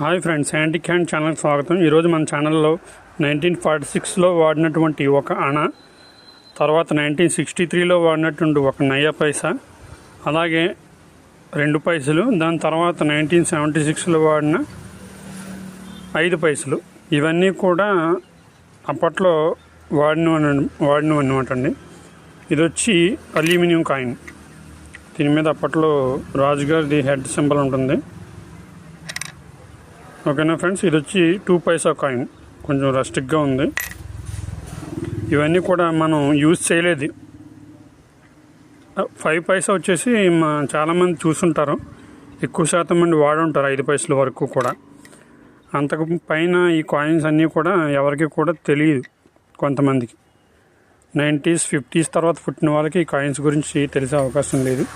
Hi friends antique hand ఛానల్కి స్వాగతం. ఈరోజు మన ఛానల్లో నైన్టీన్ ఫార్టీ సిక్స్లో వాడినటువంటి ఒక అణ తర్వాత నైన్టీన్ సిక్స్టీ త్రీలో వాడినటువంటి ఒక నయ్య పైసా అలాగే రెండు పైసలు దాని తర్వాత నైన్టీన్ సెవెంటీ సిక్స్లో వాడిన ఐదు పైసలు. ఇవన్నీ కూడా అప్పట్లో వాడిన వాడినవి అనమాట అండి. ఇది వచ్చి అల్యూమినియం కాయిన్. దీని మీద అప్పట్లో రాజుగారిది హెడ్ సింబల్ ఉంటుంది. ఓకేనా ఫ్రెండ్స్ ఇది వచ్చి టూ పైసా కాయిన్ కొంచెం రస్టిక్గా ఉంది. ఇవన్నీ కూడా మనం యూజ్ చేయలేదు. ఫైవ్ పైసా వచ్చేసి మా చాలామంది చూసుంటారు. ఎక్కువ శాతం మంది వాడుంటారు ఐదు పైసల వరకు కూడా. అంతకు పైన ఈ కాయిన్స్ అన్నీ కూడా ఎవరికి కూడా తెలియదు కొంతమందికి. నైంటీస్ ఫిఫ్టీస్ తర్వాత పుట్టిన వాళ్ళకి ఈ కాయిన్స్ గురించి తెలిసే అవకాశం లేదు.